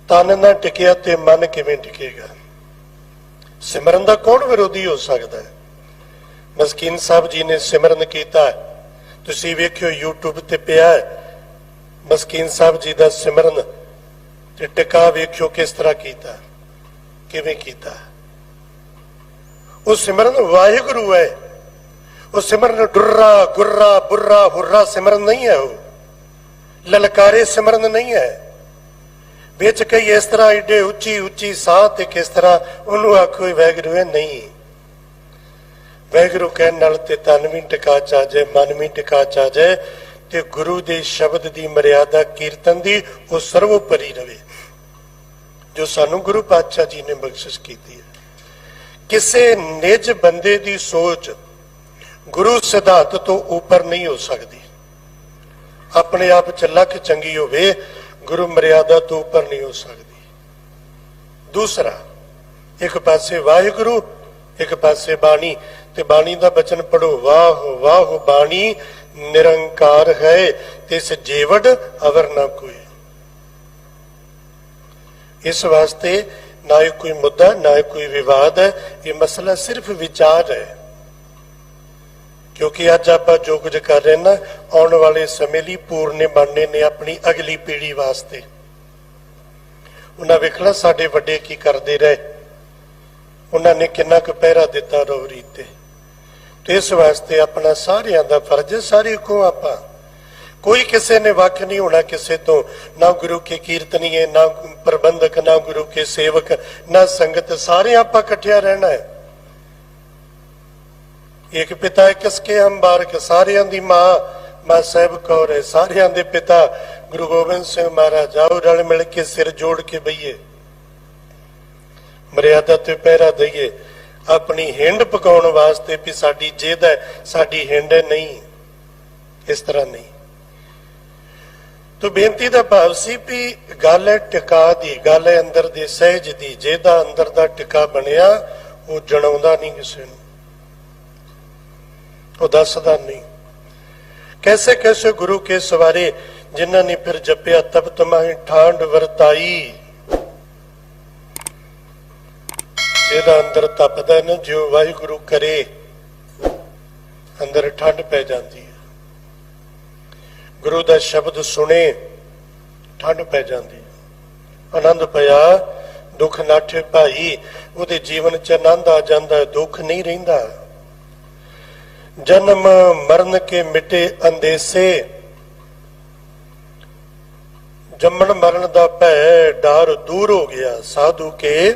ਤਨ ਨਾ ਟਿਕਿਆ ਤੇ ਮਨ ਕਿਵੇਂ ਟਿਕੇਗਾ? ਸਿਮਰਨ ਦਾ ਕੌਣ ਵਿਰੋਧੀ ਹੋ ਸਕਦਾ ਹੈ? ਮਸਕੀਨ ਸਾਹਿਬ ਜੀ ਨੇ ਸਿਮਰਨ ਕੀਤਾ ਤੁਸੀਂ ਵੇਖਿਓ YouTube ਤੇ ਪਿਆ ਹੈ। ਮਸਕੀਨ ਸਾਹਿਬ ਜੀ ਦਾ ਸਿਮਰਨ ਤੇ ਟਿਕਾ ਵੇਖਿਓ ਕਿਸ ਤਰ੍ਹਾਂ ਕੀਤਾ, ਕਿਵੇਂ ਕੀਤਾ। ਉਹ ਸਿਮਰਨ ਵਾਹਿਗੁਰੂ ਹੈ। ਉਹ ਸਿਮਰਨ ਡੁਰਰਾ, ਗੁਰਰਾ, ਬੁਰਰਾ, ਹੁਰਰਾ ਸਿਮਰਨ ਨਹੀਂ ਹੈ ਉਹ। ਲਲਕਾਰੇ ਸਿਮਰਨ ਨਹੀਂ ਹੈ। ਵਿੱਚ ਕਈ ਇਸ ਤਰ੍ਹਾਂ ਏਡੇ ਉੱਚੀ ਉੱਚੀ ਸਾਹ ਤੇ ਕਿਸ ਤਰ੍ਹਾਂ ਉਹਨੂੰ ਆਖੋ ਹੀ ਵੈਗਰੂ ਹੈ ਨਹੀਂ। ਵੈਗਰੂ ਕਹਿਣ ਨਾਲ ਤੇ ਤਨ ਵੀ ਟਿਕਾ ਚਾ ਜਾਏ ਮਨ ਵੀ ਟਿਕਾ ਚਾ ਜਾਏ ਤੇ ਗੁਰੂ ਦੇ ਸ਼ਬਦ ਦੀ ਮਰਿਆਦਾ ਕੀਰਤਨ ਦੀ ਉਹ ਸਰਵੋਪਰੀ ਰਵੇ, ਜੋ ਸਾਨੂੰ ਗੁਰੂ ਪਾਤਸ਼ਾਹ ਜੀ ਨੇ ਬਖਸ਼ਿਸ਼ ਕੀਤੀ ਹੈ। ਕਿਸੇ ਨਿਜ ਬੰਦੇ ਦੀ ਸੋਚ ਗੁਰੂ ਸਿਧਾਂਤ ਤੋਂ ਉੱਪਰ ਨਹੀਂ ਹੋ ਸਕਦੀ। ਆਪਣੇ ਆਪ ਚ ਲੱਖ ਚੰਗੀ ਹੋਵੇ, ਗੁਰੂ ਮਰਿਆਦਾ ਤੋਂ ਉੱਪਰ ਨਹੀਂ ਹੋ ਸਕਦੀ। ਦੂਸਰਾ, ਇੱਕ ਪਾਸੇ ਵਾਹਿਗੁਰੂ, ਇੱਕ ਪਾਸੇ ਬਾਣੀ, ਤੇ ਬਾਣੀ ਦਾ ਬਚਨ ਪੜੋ ਵਾਹ ਵਾਹ ਬਾਣੀ ਨਿਰੰਕਾਰ ਹੈ ਤਿਸ ਜੀਵੜ ਅਵਰ ਨਾ ਕੋਈ। ਇਸ ਵਾਸਤੇ ਨਾ ਹੀ ਕੋਈ ਮੁੱਦਾ, ਨਾ ਹੀ ਕੋਈ ਵਿਵਾਦ ਹੈ, ਇਹ ਮਸਲਾ ਸਿਰਫ ਵਿਚਾਰ ਹੈ। ਕਿਉਂਕਿ ਅੱਜ ਆਪਾਂ ਜੋ ਕੁਝ ਕਰ ਰਹੇ ਨਾ, ਆਉਣ ਵਾਲੇ ਸਮੇਂ ਲਈ ਪੂਰਨੇ ਬਣਨੇ ਨੇ ਆਪਣੀ ਅਗਲੀ ਪੀੜ੍ਹੀ ਵਾਸਤੇ। ਉਹਨਾਂ ਵੇਖਣਾ ਸਾਡੇ ਵੱਡੇ ਕੀ ਕਰਦੇ ਰਹੇ। ਉਹਨਾਂ ਨੇ ਕਿੰਨਾ ਕੁ ਪਹਿਰਾ ਦਿੱਤਾ ਰੋਰੀ ਤੇ। ਤੇ ਇਸ ਵਾਸਤੇ ਆਪਣਾ ਸਾਰਿਆਂ ਦਾ ਫਰਜ਼ ਹੈ, ਸਾਰੇ ਕੋ ਆਪਾਂ। ਕੋਈ ਕਿਸੇ ਨੇ ਵੱਖ ਨਹੀਂ ਹੋਣਾ ਕਿਸੇ ਤੋਂ, ਨਾ ਗੁਰੂ ਕੇ ਕੀਰਤਨੀਏ, ਨਾ ਪ੍ਰਬੰਧਕ, ਨਾ ਗੁਰੂ ਕੇ ਸੇਵਕ, ਨਾ ਸੰਗਤ ਸਾਰੇ ਆਪਾਂ ਇਕੱਠਿਆ ਰਹਿਣਾ ਹੈ। ਇੱਕ ਪਿਤਾ ਕਿਸ ਕੇ ਅੰਬਾਰਕ, ਸਾਰਿਆਂ ਦੀ ਮਾਂ ਮਾਂ ਸਾਹਿਬ ਕੌਰ ਹੈ, ਸਾਰਿਆਂ ਦੇ ਪਿਤਾ, ਗੁਰੂ ਗੋਬਿੰਦ ਸਿੰਘ ਮਹਾਰਾਜ, ਆਓ ਰਲ ਮਿਲ ਕੇ ਸਿਰ ਜੋੜ ਕੇ ਬਈਏ। ਮਰਿਆਦਾ ਤੇ ਪਹਿਰਾ ਦਈਏ। ਆਪਣੀ ਹਿੰਡ ਪਕਾਉਣ ਵਾਸਤੇ ਵੀ ਸਾਡੀ ਜਿੱਦ ਹੈ, ਸਾਡੀ ਹਿੰਡ ਹੈ ਨਹੀਂ। ਇਸ ਤਰ੍ਹਾਂ ਨਹੀਂ। ਤੋ ਬੇਨਤੀ ਦਾ ਭਾਵ ਸੀ ਵੀ ਗੱਲ ਹੈ ਟਿਕਾ ਦੀ, ਗੱਲ ਹੈ ਅੰਦਰ ਦੇ ਸਹਿਜ ਦੀ, ਜਿਹਦਾ ਅੰਦਰ ਦਾ ਟਿਕਾ ਬਣਿਆ, ਉਹ ਜਣਾਉਂਦਾ ਨਹੀਂ ਕਿਸੇ ਨੂੰ। ਉਹ ਦੱਸਦਾ ਨਹੀਂ। ਕੈਸੇ ਕੈਸੇ ਗੁਰੂ ਕੇ ਸਵਾਰੇ ਜਿਨ੍ਹਾਂ ਨੇ ਫਿਰ ਜਪਿਆ ਤਬ ਤਮਾਹੀ ਠਾਂਡ ਵਰਤਾਈ। ਜਿਹਦਾ ਅੰਦਰ ਤਪਦਾ ਨਾ ਜਿਉ ਵਾਹਿਗੁਰੂ ਕਰੇ, ਅੰਦਰ ਠੰਡ ਪੈ ਜਾਂਦੀ ਹੈ। ਗੁਰੂ ਦਾ ਸ਼ਬਦ ਸੁਣੇ, ਠੰਡ ਪੈ ਜਾਂਦੀ ਹੈ। ਆਨੰਦ ਪਿਆ, ਦੁੱਖ ਨਾਠੇ ਭਾਈ, ਉਹਦੇ ਜੀਵਨ ਚ ਆਨੰਦ ਆ ਜਾਂਦਾ ਦੁੱਖ ਨਹੀਂ ਰਹਿੰਦਾ। ਜਨਮ ਮਰਨ ਕੇ ਮਿਟੇ ਅੰਦੇਸੇ, ਜੰਮਣ ਮਰਨ ਦਾ ਭੈ ਡਰ ਦੂਰ ਹੋ ਗਿਆ, ਸਾਧੂ ਕੇ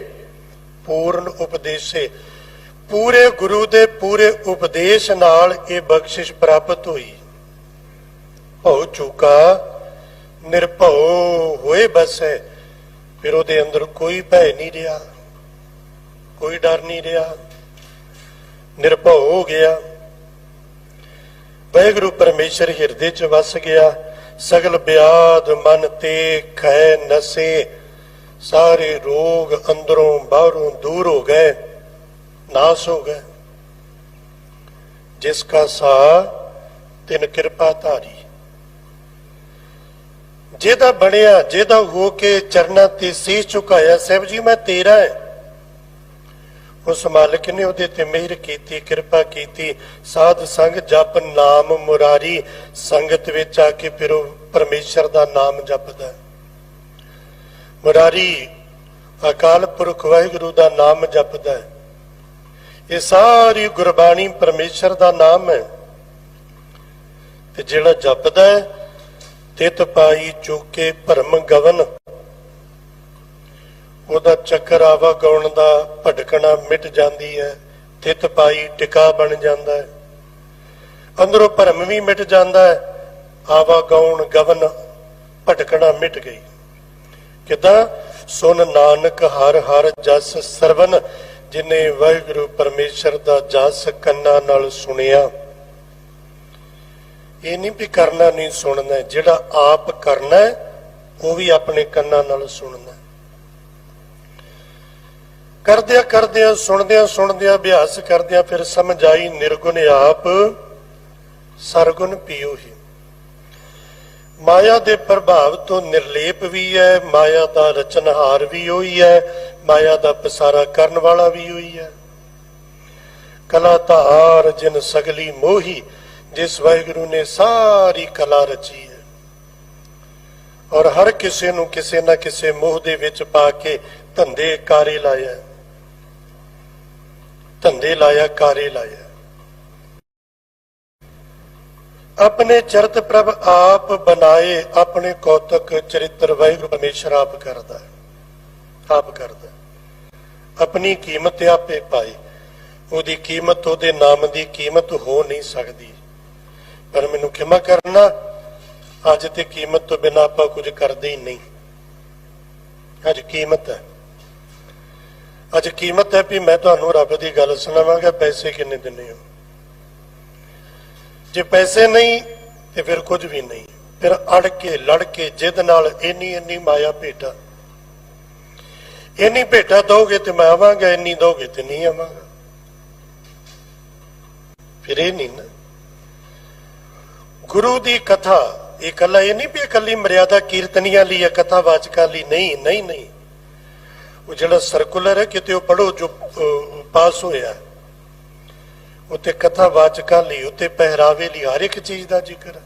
ਪੂਰਨ ਉਪਦੇਸੇ। ਪੂਰੇ ਗੁਰੂ ਦੇ ਪੂਰੇ ਉਪਦੇਸ਼ ਨਾਲ ਇਹ ਬਖਸ਼ਿਸ਼ ਪ੍ਰਾਪਤ ਹੋਈ। ਭਉ ਚੁਕਾ, ਨਿਰਭਉ ਹੋਏ ਬਸੈ, ਫਿਰ ਉਹਦੇ ਅੰਦਰ ਕੋਈ ਭੈ ਨਹੀਂ ਰਿਹਾ, ਕੋਈ ਡਰ ਨਹੀਂ ਰਿਹਾ। ਨਿਰਭਉ ਹੋ ਗਿਆ। ਵਾਹਿਗੁਰੂ ਪਰਮੇਸ਼ਰ ਹਿਰਦੇ ਚ ਵਸ ਗਿਆ। ਸਗਲ ਬਿਆਦ ਮਨ ਤੇ ਖੈ ਨਸੇ। ਸਾਰੇ ਰੋਗ ਅੰਦਰੋਂ ਬਾਹਰੋਂ ਦੂਰ ਹੋ ਗਏ, ਨਾਸ ਹੋ ਗਏ। ਜਿਸ ਕਾ ਸਾ ਤਿਨ ਕਿਰਪਾ ਧਾਰੀ। ਜਿਹਦਾ ਬਣਿਆ, ਜਿਹਦਾ ਹੋ ਕੇ ਚਰਨਾਂ ਤੇ ਸੀਸ ਝੁਕਾਇਆ, ਸਾਹਿਬ ਜੀ, ਮੈਂ ਤੇਰਾ ਹੈ। ਉਸ ਮਾਲਕ ਨੇ ਉਹਦੇ ਤੇ ਮਿਹਰ ਕੀਤੀ, ਕਿਰਪਾ ਕੀਤੀ। ਸਾਧ ਸੰਗ ਜਪ ਨਾਮ ਮੁਰਾਰੀ। ਸੰਗਤ ਵਿੱਚ ਆ ਕੇ ਫਿਰ ਉਹ ਪਰਮੇਸ਼ਰ ਦਾ ਨਾਮ ਜਪਦਾ। ਹੈ। ਮੁਰਾਰੀ, ਅਕਾਲ ਪੁਰਖ ਵਾਹਿਗੁਰੂ ਦਾ ਨਾਮ ਜਪਦਾ ਹੈ। ਇਹ ਸਾਰੀ ਗੁਰਬਾਣੀ ਪਰਮੇਸ਼ਰ ਦਾ ਨਾਮ ਹੈ। ਤੇ ਜਿਹੜਾ ਜਪਦਾ ਹੈ, ਤਿਤ ਪਾਈ ਚੁੱਕੇ ਭਰਮ ਗਵਨ। ਉਹਦਾ ਚੱਕਰ ਆਵਾ ਗਾਉਣ ਦਾ ਭਟਕਣਾ ਮਿਟ ਜਾਂਦੀ ਹੈ, ਤਿਤ ਪਾਈ ਟਿਕਾ ਬਣ ਜਾਂਦਾ ਹੈ। ਅੰਦਰੋਂ ਭਰਮ ਵੀ ਮਿਟ ਜਾਂਦਾ ਹੈ ਆਵਾ ਗਾਉਣ ਗਵਨ ਭਟਕਣਾ ਮਿਟ ਗਈ। ਕਿਦਾਂ? ਸੁਨ ਨਾਨਕ ਹਰ ਹਰ ਜਸ ਸਰਵਨ, ਜਿਨੇ ਵਾਹਿਗੁਰੂ ਪਰਮੇਸ਼ਰ ਦਾ ਜਸ ਕੰਨਾਂ ਨਾਲ ਸੁਣਿਆ। ਇਹ ਨਹੀਂ ਵੀ ਕਰਨਾ ਨਹੀਂ ਸੁਣਨਾ, ਜਿਹੜਾ ਆਪ ਕਰਨਾ ਉਹ ਵੀ ਆਪਣੇ ਕੰਨਾਂ ਨਾਲ ਸੁਣਨਾ ਕਰਦਿਆਂ ਕਰਦਿਆਂ, ਸੁਣਦਿਆਂ ਸੁਣਦਿਆਂ, ਅਭਿਆਸ ਕਰਦਿਆਂ ਫਿਰ ਸਮਝ ਆਈ, ਨਿਰਗੁਣ ਆਪ, ਸਰਗੁਣ ਪੀਓ ਹੀ। ਮਾਇਆ ਦੇ ਪ੍ਰਭਾਵ ਤੋਂ ਨਿਰਲੇਪ ਵੀ ਹੈ, ਮਾਇਆ ਦਾ ਰਚਨਹਾਰ ਵੀ ਹੋਈ ਹੈ, ਮਾਇਆ ਦਾ ਪਸਾਰਾ ਕਰਨ ਵਾਲਾ ਵੀ ਹੋਈ ਹੈ। ਕਲਾ ਧਾਰ ਜਿਨ ਸਗਲੀ ਮੋਹੀ, ਜਿਸ ਵਾਹਿਗੁਰੂ ਨੇ ਸਾਰੀ ਕਲਾ ਰਚੀ ਹੈ। ਔਰ ਹਰ ਕਿਸੇ ਨੂੰ ਕਿਸੇ ਨਾ ਕਿਸੇ ਮੋਹ ਦੇ ਵਿੱਚ ਪਾ ਕੇ ਧੰਦੇ ਕਾਰੇ ਲਾਇਆ ਧੰਦੇ ਲਾਇਆ, ਕਾਰੇ ਲਾਇਆ ਆਪਣੇ ਚਰਤ ਪ੍ਰਭ ਆਪ ਬਣਾਏ, ਆਪਣੇ ਕੌਤਕ ਚਰਿੱਤਰ ਵਾਹਿਗੁਰੂ ਪਰਮੇਸ਼ਰ ਆਪ ਕਰਦਾ ਹੈ, ਆਪ ਕਰਦਾ ਆਪਣੀ ਕੀਮਤ ਆਪੇ ਪਾਈ ਉਹਦੀ ਕੀਮਤ, ਉਹਦੇ ਨਾਮ ਦੀ ਕੀਮਤ ਹੋ ਨਹੀਂ ਸਕਦੀ। ਪਰ ਮੈਨੂੰ ਖਿਮਾ ਕਰਨਾ, ਅੱਜ ਤੇ ਕੀਮਤ ਤੋਂ ਬਿਨਾ ਆਪਾਂ ਕੁਝ ਕਰਦੇ ਹੀ ਨਹੀਂ। ਅੱਜ ਕੀਮਤ ਹੈ। ਅੱਜ ਕੀਮਤ ਹੈ ਵੀ ਮੈਂ ਤੁਹਾਨੂੰ ਰੱਬ ਦੀ ਗੱਲ ਸੁਣਾਵਾਂਗਾ, ਪੈਸੇ ਕਿੰਨੇ ਦਿੰਨੇ ਹੋ? ਜੇ ਪੈਸੇ ਨਹੀਂ, ਤੇ ਫਿਰ ਕੁਝ ਵੀ ਨਹੀਂ। ਫਿਰ ਅੜ ਕੇ, ਲੜ ਕੇ, ਜਿੱਦ ਨਾਲ ਇੰਨੀ ਇੰਨੀ ਮਾਇਆ ਭੇਟਾ। ਇੰਨੀ ਭੇਟਾ ਦੋਗੇ ਤੇ ਮੈਂ ਆਵਾਂਗਾ, ਇੰਨੀ ਦੋਗੇ ਤੇ ਨਹੀਂ ਆਵਾਂਗਾ। ਫਿਰ ਇਹ ਨਹੀਂ ਨਾ। ਗੁਰੂ ਦੀ ਕਥਾ, ਇਹ ਕੱਲਾ ਇਹ ਨਹੀਂ ਵੀ ਇਕੱਲੀ ਮਰਿਆਦਾ ਕੀਰਤਨੀਆਂ ਲਈ ਹੈ, ਕਥਾ ਵਾਚਕਾਂ ਲਈ ਨਹੀਂ ਨਹੀਂ ਨਹੀਂ। ਉਹ ਜਿਹੜਾ ਸਰਕੂਲਰ ਹੈ, ਕਿਤੇ ਉਹ ਪੜੋ ਜੋ ਪਾਸ ਹੋਇਆ। ਹੈ। ਉੱਤੇ ਕਥਾ ਵਾਚਕਾਂ ਲਈ, ਉੱਤੇ ਪਹਿਰਾਵੇ ਲਈ ਹਰ ਇੱਕ ਚੀਜ਼ ਦਾ ਜ਼ਿਕਰ ਹੈ।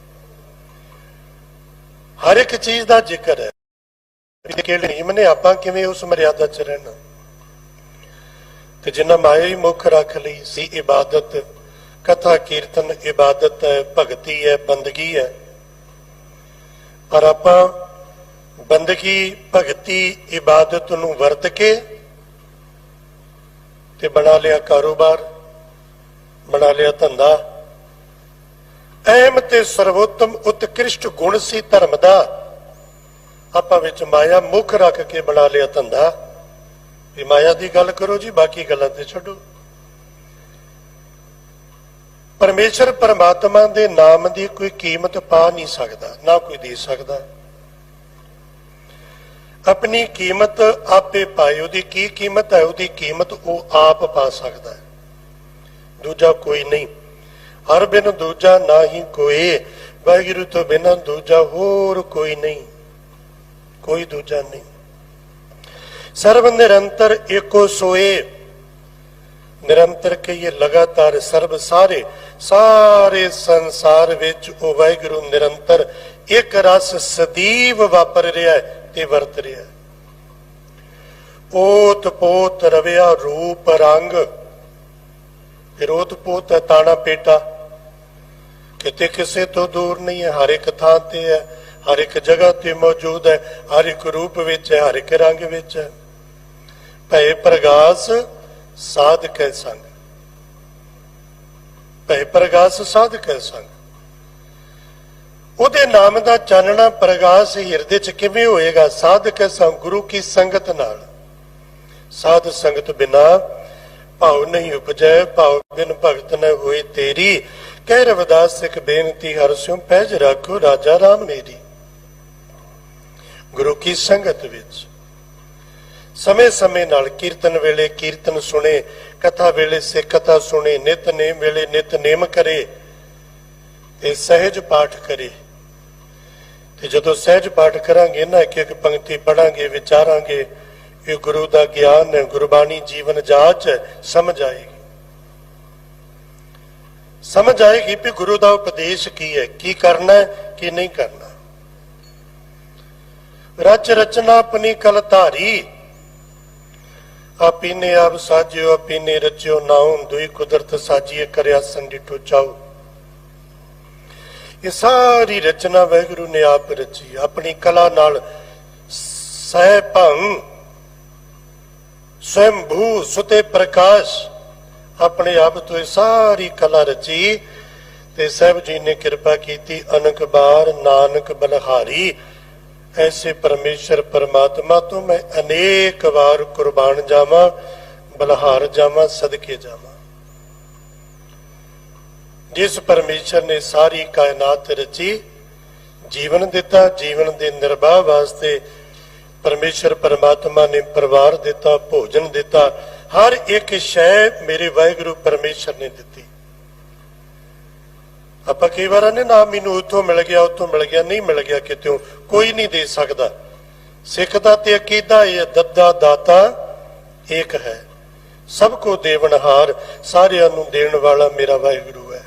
ਹਰ ਇੱਕ ਚੀਜ਼ ਦਾ ਜ਼ਿਕਰ ਹੈ। ਕਿਹੜੇ ਨਿਯਮ ਨੇ, ਆਪਾਂ ਕਿਵੇਂ ਉਸ ਮਰਿਆਦਾ 'ਚ ਰਹਿਣਾ? ਤੇ ਜਿੰਨਾ ਮਾਇਆ ਹੀ ਮੁੱਖ ਰੱਖ ਲਈ ਸੀ ਇਬਾਦਤ, ਕਥਾ, ਕੀਰਤਨ ਇਬਾਦਤ ਹੈ, ਭਗਤੀ ਹੈ, ਬੰਦਗੀ ਹੈ। ਪਰ ਆਪਾਂ ਬੰਦਗੀ, ਭਗਤੀ, ਇਬਾਦਤ ਨੂੰ ਵਰਤ ਕੇ ਤੇ ਬਣਾ ਲਿਆ ਕਾਰੋਬਾਰ। ਬਣਾ ਲਿਆ ਧੰਦਾ। ਅਹਿਮ ਤੇ ਸਰਵੋਤਮ ਉਤਕ੍ਰਿਸ਼ਟ ਗੁਣ ਸੀ ਧਰਮ ਦਾ। ਆਪਾਂ ਵਿੱਚ ਮਾਇਆ ਮੁੱਖ ਰੱਖ ਕੇ ਬਣਾ ਲਿਆ ਧੰਦਾ। ਵੀ ਮਾਇਆ ਦੀ ਗੱਲ ਕਰੋ ਜੀ, ਬਾਕੀ ਗੱਲਾਂ ਤੇ ਛੱਡੋ। ਪਰਮੇਸ਼ਰ ਪਰਮਾਤਮਾ ਦੇ ਨਾਮ ਦੀ ਕੋਈ ਕੀਮਤ ਪਾ ਨਹੀਂ ਸਕਦਾ, ਨਾ ਕੋਈ ਦੇ ਸਕਦਾ। ਆਪਣੀ ਕੀਮਤ ਆਪੇ ਪਾਏ, ਉਹਦੀ ਕੀ ਕੀਮਤ ਹੈ, ਉਹਦੀ ਕੀਮਤ ਉਹ ਆਪ ਪਾ ਸਕਦਾ। ਹੈ ਦੂਜਾ ਕੋਈ ਨਹੀਂ। ਹਰ ਬਿਨ ਦੂਜਾ ਨਾ ਹੀ ਕੋਈ ਵਾਹਿਗੁਰੂ ਤੋਂ ਬਿਨਾਂ ਦੂਜਾ ਹੋਰ ਕੋਈ ਨਹੀਂ। ਕੋਈ ਦੂਜਾ ਨਹੀਂ। ਸਰਵ ਨਿਰੰਤਰ ਏਕੋ ਸੋਏ। ਨਿਰੰਤਰ ਕਹੀਏ ਲਗਾਤਾਰ ਸਰਬ ਸਾਰੇ। ਸਾਰੇ ਸੰਸਾਰ ਵਿੱਚ ਉਹ ਵਾਹਿਗੁਰੂ ਨਿਰੰਤਰ ਇੱਕ ਰਸ ਸਦੀਵ ਵਾਪਰ ਰਿਹਾ ਹੈ ਤੇ ਵਰਤ ਰਿਹਾ ਹੈ। ਓਤ ਪੋਤ ਰਵਿਆ ਰੂਪ ਰੰਗ ਫਿਰ ਪੋਤ ਹੈ, ਤਾਣਾ ਪੇਟਾ। ਕਿਤੇ ਕਿਸੇ ਤੋਂ ਦੂਰ ਨਹੀਂ ਹੈ, ਹਰ ਇੱਕ ਥਾਂ ਤੇ ਹੈ, ਹਰ ਇੱਕ ਜਗ੍ਹਾ ਤੇ ਮੌਜੂਦ ਹੈ, ਹਰ ਇੱਕ ਰੂਪ ਵਿੱਚ ਹੈ, ਹਰ ਇੱਕ ਰੰਗ ਵਿੱਚ ਹੈ। ਭੈ ਪ੍ਰਗਾਸ ਸਾਧਕੈ ਸੰਗ। ਭੈ ਪ੍ਰਗਾਸ ਸਾਧਕੈ ਸੰਗ। ਉਹਦੇ ਨਾਮ ਦਾ ਚਾਨਣਾ ਪ੍ਰਗਾਸ ਹਿਰਦੇ ਚ ਕਿਵੇਂ ਹੋਏਗਾ? ਸਾਧਕੈ ਸੰਗ, ਗੁਰੂ ਕੀ ਸੰਗਤ ਨਾਲ? ਸਾਧ ਸੰਗਤ ਬਿਨਾ ਭਾਉ ਨਹੀਂ ਉਪਜੈ, ਭਾਉ ਬਿਨ ਭਗਤ ਨ ਹੋਏ ਤੇਰੀ। ਕਹਿ ਰਵਿਦਾਸ, ਸਿੱਖ ਬੇਨਤੀ ਹਰ ਸਿਉ ਪਹਿਜ ਰੱਖੋ, ਰਾਜਾ ਰਾਮ ਮੇਰੀ ਗੁਰੂ ਕੀ ਸੰਗਤ ਵਿੱਚ ਸਮੇਂ-ਸਮੇਂ ਨਾਲ ਕੀਰਤਨ ਵੇਲੇ ਕੀਰਤਨ ਸੁਣੇ, ਕਥਾ ਵੇਲੇ ਸੇ ਕਥਾ ਸੁਣੇ ਨਿਤਨੇਮ ਵੇਲੇ ਨਿਤਨੇਮ ਕਰੇ ਤੇ ਸਹਿਜ ਪਾਠ ਕਰੇ। ਤੇ ਜਦੋਂ ਸਹਿਜ ਪਾਠ ਕਰਾਂਗੇ, ਨਾ ਇੱਕ ਇੱਕ ਪੰਕਤੀ ਪੜਾਂਗੇ ਵਿਚਾਰਾਂਗੇ ਇਹ ਗੁਰੂ ਦਾ ਗਿਆਨ ਹੈ ਗੁਰਬਾਣੀ ਜੀਵਨ ਜਾਚ ਸਮਝ ਆਏਗੀ। ਸਮਝ ਆਏਗੀ ਵੀ ਗੁਰੂ ਦਾ ਉਪਦੇਸ਼ ਕੀ ਹੈ, ਕੀ ਕਰਨਾ ਹੈ, ਕੀ ਨਹੀਂ ਕਰਨਾ। ਰਚ ਰਚਨਾ ਆਪਣੀ ਕਲ ਧਾਰੀ। ਆਪੀਨੇ ਆਪ ਸਾਜਿਓ, ਆਪੀਨੇ ਰਚਿਓ ਨਾਉ, ਦੁਈ ਕੁਦਰਤ ਸਾਜੀਏ, ਕਰਿਆ ਸੰਡਿਟੋ ਚਾਉ ਇਹ ਸਾਰੀ ਰਚਨਾ ਵਾਹਿਗੁਰੂ ਨੇ ਆਪ ਰਚੀ, ਆਪਣੀ ਕਲਾ ਨਾਲ ਸਹਿ ਭੰਗ ਸਵੈੰ ਸੁਤੇ ਪ੍ਰਕਾਸ਼, ਆਪਣੇ ਆਪ ਤੋਂ ਇਹ ਸਾਰੀ ਕਲਾ ਰਚੀ ਤੇ ਸਹਿਬ ਜੀ ਨੇ ਕਿਰਪਾ ਕੀਤੀ ਅਨਕ ਬਾਰ ਨਾਨਕ ਬਲਹਾਰੀ, ਐਸੇ ਪਰਮੇਸ਼ਰ ਪਰਮਾਤਮਾ ਤੋਂ ਮੈਂ ਅਨੇਕ ਵਾਰ ਕੁਰਬਾਨ ਜਾਵਾਂ, ਬਲਹਾਰ ਜਾਵਾਂ, ਸਦਕੇ ਜਾਵਾਂ। ਜਿਸ ਪਰਮੇਸ਼ਰ ਨੇ ਸਾਰੀ ਕਾਇਨਾਤ ਰਚੀ, ਜੀਵਨ ਦਿੱਤਾ, ਜੀਵਨ ਦੇ ਨਿਰਵਾਹ ਵਾਸਤੇ ਪਰਮੇਸ਼ਰ ਪਰਮਾਤਮਾ ਨੇ ਪਰਿਵਾਰ ਦਿੱਤਾ, ਭੋਜਨ ਦਿੱਤਾ, ਹਰ ਇੱਕ ਸ਼ੈ ਮੇਰੇ ਵਾਹਿਗੁਰੂ ਪਰਮੇਸ਼ਰ ਨੇ ਦਿੱਤੀ। ਆਪਾਂ ਕਈ ਵਾਰ ਨੇ ਨਾ ਮੈਨੂੰ ਉੱਥੋਂ ਮਿਲ ਗਿਆ, ਉੱਥੋਂ ਮਿਲ ਗਿਆ, ਨਹੀਂ ਮਿਲ ਗਿਆ ਕਿਤੇੋਂ ਕੋਈ ਨਹੀਂ ਦੇ ਸਕਦਾ। ਸਿੱਖ ਦਾ ਤੇ ਅਕੀਦਾ, ਇਹ ਦੱਦਾ ਦਾਤਾ ਇੱਕ ਹੈ। ਸਭ ਕੋ ਦੇਵਨਹਾਰ ਸਾਰਿਆਂ ਨੂੰ ਦੇਣ ਵਾਲਾ ਮੇਰਾ ਵਾਹਿਗੁਰੂ ਹੈ।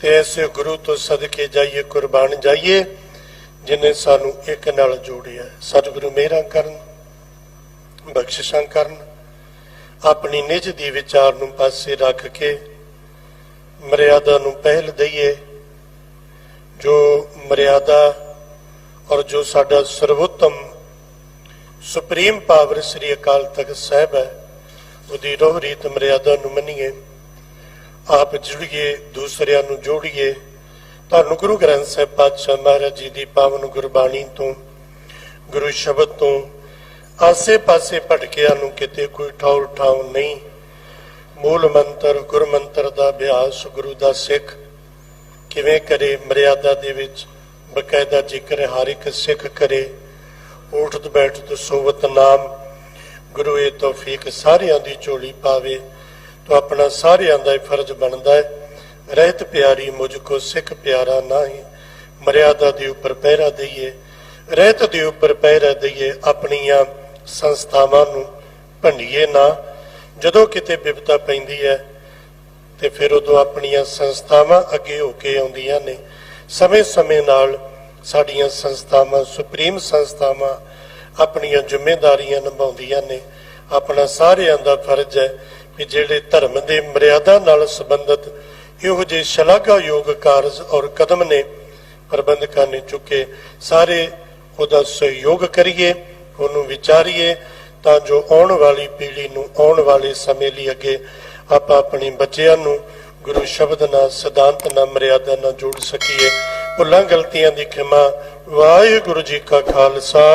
ਤੇ ਐਸੇ ਗੁਰੂ ਤੋਂ ਸਦਕੇ ਜਾਈਏ, ਕੁਰਬਾਨ ਜਾਈਏ। ਜਿਨੇ ਸਾਨੂੰ ਇੱਕ ਨਾਲ ਜੋੜਿਆ। ਸਤਿਗੁਰੂ ਮੇਰਾ ਕਰਨ, ਬਖਸ਼ਿਸ਼ਾਂ ਕਰਨ, ਆਪਣੀ ਨਿਜ ਦੀ ਵਿਚਾਰ ਨੂੰ ਪਾਸੇ ਰੱਖ ਕੇ ਮਰਿਆਦਾ ਨੂੰ ਪਹਿਲ ਦਈਏ। ਜੋ ਮਰਿਆਦਾ ਔਰ ਜੋ ਸਾਡਾ ਸਰਵੋਤਮ ਸੁਪਰੀਮ ਪਾਵਰ ਸ੍ਰੀ ਅਕਾਲ ਤਖਤ ਸਾਹਿਬ ਹੈ, ਉਹਦੀ ਰੋਹ ਰੀਤ ਮਰਿਆਦਾ ਨੂੰ ਮੰਨੀਏ। ਆਪ ਜੁੜੀਏ, ਦੂਸਰਿਆਂ ਨੂੰ ਜੋੜੀਏ। ਤੁਹਾਨੂੰ ਗੁਰੂ ਗ੍ਰੰਥ ਸਾਹਿਬ ਪਾਤਸ਼ਾਹ ਮਹਾਰਾਜ ਜੀ ਦੀ ਪਾਵਨ ਗੁਰਬਾਣੀ ਤੋਂ, ਗੁਰੂ ਸ਼ਬਦ ਤੋਂ ਆਸੇ-ਪਾਸੇ ਭਟਕਿਆਂ ਨੂੰ ਕਿਤੇ ਕੋਈ ਠੌਰ ਠਾਉ ਨਹੀਂ। ਮੂਲ ਮੰਤਰ, ਗੁਰਮੰਤਰ ਦਾ ਅਭਿਆਸ ਗੁਰੂ ਦਾ ਸਿੱਖ ਕਿਵੇਂ ਕਰੇ, ਮਰਿਆਦਾ ਦੇ ਵਿੱਚ ਬਕਾਇਦਾ ਜ਼ਿਕਰ ਹਰ ਇੱਕ ਸਿੱਖ ਕਰੇ। ਉਠਤ ਬੈਠਤ ਸੋਵਤ ਨਾਮ, ਗੁਰੂ ਇਹ ਤੌਫੀਕ ਸਾਰਿਆਂ ਦੀ ਝੋਲੀ ਪਾਵੇ, ਤਾਂ ਆਪਣਾ ਸਾਰਿਆਂ ਦਾ ਫਰਜ਼ ਬਣਦਾ ਹੈ। ਰਹਿਤ ਪਿਆਰੀ ਮੁਝ ਕੋ ਸਿੱਖ ਪਿਆਰਾ ਨਾਹੀ, ਮਰਿਆਦਾ ਦੇ ਉੱਪਰ ਪਹਿਰਾ ਦਈਏ, ਰਹਿਤ ਦੇ ਉੱਪਰ ਪਹਿਰਾ ਦਈਏ ਆਪਣੀਆਂ ਸੰਸਥਾਵਾਂ ਨੂੰ ਭੰਡੀਏ ਨਾ। ਜਦੋਂ ਕਿਤੇ ਵਿਪਤਾ ਪੈਂਦੀ ਹੈ, ਤੇ ਫਿਰ ਉਦੋਂ ਆਪਣੀਆਂ ਸੰਸਥਾਵਾਂ ਅੱਗੇ ਹੋ ਕੇ ਆਉਂਦੀਆਂ ਨੇ। ਸਮੇਂ-ਸਮੇਂ ਨਾਲ ਸਾਡੀਆਂ ਸੰਸਥਾਵਾਂ, ਸੁਪਰੀਮ ਸੰਸਥਾਵਾਂ ਆਪਣੀਆਂ ਜ਼ਿੰਮੇਵਾਰੀਆਂ ਨਿਭਾਉਂਦੀਆਂ ਨੇ। ਆਪਣਾ ਸਾਰਿਆਂ ਦਾ ਫਰਜ਼ ਹੈ ਕਿ ਜਿਹੜੇ ਧਰਮ ਦੇ ਮਰਿਆਦਾ ਨਾਲ ਸੰਬੰਧਿਤ ਇਹੋ ਜਿਹੇ ਸ਼ਲਾਘਾਯੋਗ ਕਾਰਜ ਔਰ ਕਦਮ ਨੇ ਪ੍ਰਬੰਧਕਾਂ ਨੇ ਚੁੱਕੇ। ਸਾਰੇ ਉਹਦਾ ਸਹਿਯੋਗ ਕਰੀਏ, ਉਹਨੂੰ ਵਿਚਾਰੀਏ ਤਾਂ ਜੋ ਆਉਣ ਵਾਲੀ ਪੀੜ੍ਹੀ ਨੂੰ ਆਉਣ ਵਾਲੇ ਸਮੇਂ ਲਈ ਅੱਗੇ ਆਪਾਂ ਆਪਣੇ ਬੱਚਿਆਂ ਨੂੰ ਗੁਰੂ ਸ਼ਬਦ ਨਾਲ, ਸਿਧਾਂਤ ਨਾਲ, ਮਰਿਆਦਾ ਨਾਲ ਜੋੜ ਸਕੀਏ। ਭੁੱਲਾਂ, ਗਲਤੀਆਂ ਦੀ ਖਿਮਾ। ਵਾਹਿਗੁਰੂ ਜੀ ਕਾ ਖਾਲਸਾ।